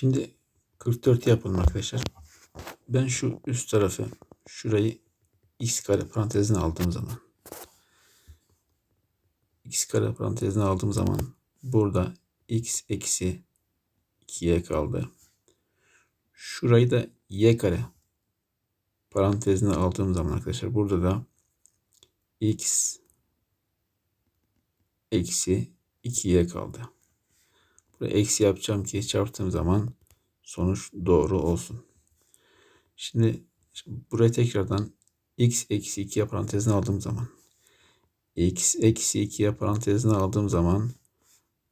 Şimdi 44 yapalım arkadaşlar. Ben şu üst tarafı şurayı x kare parantezine aldığım zaman x kare parantezine aldığım zaman burada x eksi 2y kaldı. Şurayı da y kare parantezine aldığım zaman arkadaşlar burada da x eksi 2y kaldı. Buraya eksi yapacağım ki çarptığım zaman sonuç doğru olsun. Şimdi, şimdi buraya tekrardan x eksi 2'ye parantezine aldığım zaman x eksi 2'ye parantezine aldığım zaman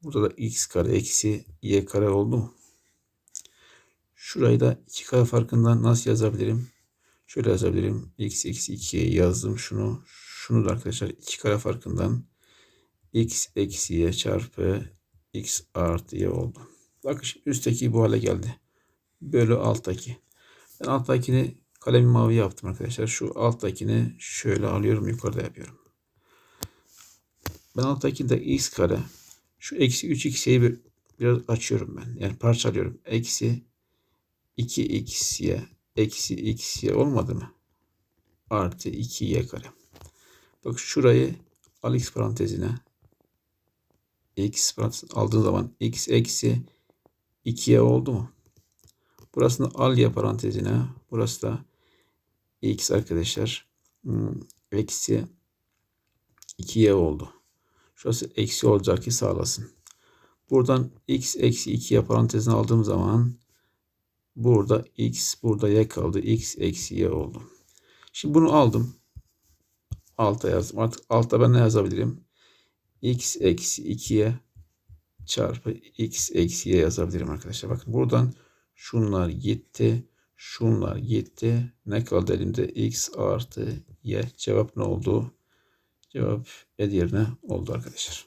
burada da x kare eksi y kare oldu mu? Şurayı da 2 kare farkından nasıl yazabilirim? Şöyle yazabilirim. x eksi 2'ye yazdım şunu. Şunu da arkadaşlar 2 kare farkından x eksi y çarpı x artı y oldu. Bakın üstteki bu hale geldi. Bölü alttaki. Ben alttakini kalem mavi yaptım arkadaşlar. Şu alttakini şöyle alıyorum yukarıda yapıyorum. Ben alttakini de x kare. Şu eksi 3x'yi bir, biraz açıyorum ben. Yani parçalıyorum. Eksi 2xy eksi xy olmadı mı? Artı 2y kare. Bak şurayı al x parantezine. X aldığın zaman x eksi 2y oldu mu? Burasını al ya parantezine. Burası da x arkadaşlar. Hmm, eksi 2y oldu. Şurası eksi olacak ki sağlasın. Buradan x eksi 2'ye parantezine aldığım zaman burada x burada y kaldı. x eksi y oldu. Şimdi bunu aldım. Alta yazdım. Artık altta ben ne yazabilirim? X eksi 2'ye çarpı x eksi y yazabilirim arkadaşlar. Bakın buradan şunlar gitti. Şunlar gitti. Ne kaldı elimde? x artı y. Cevap ne oldu? Cevap Edirne oldu arkadaşlar.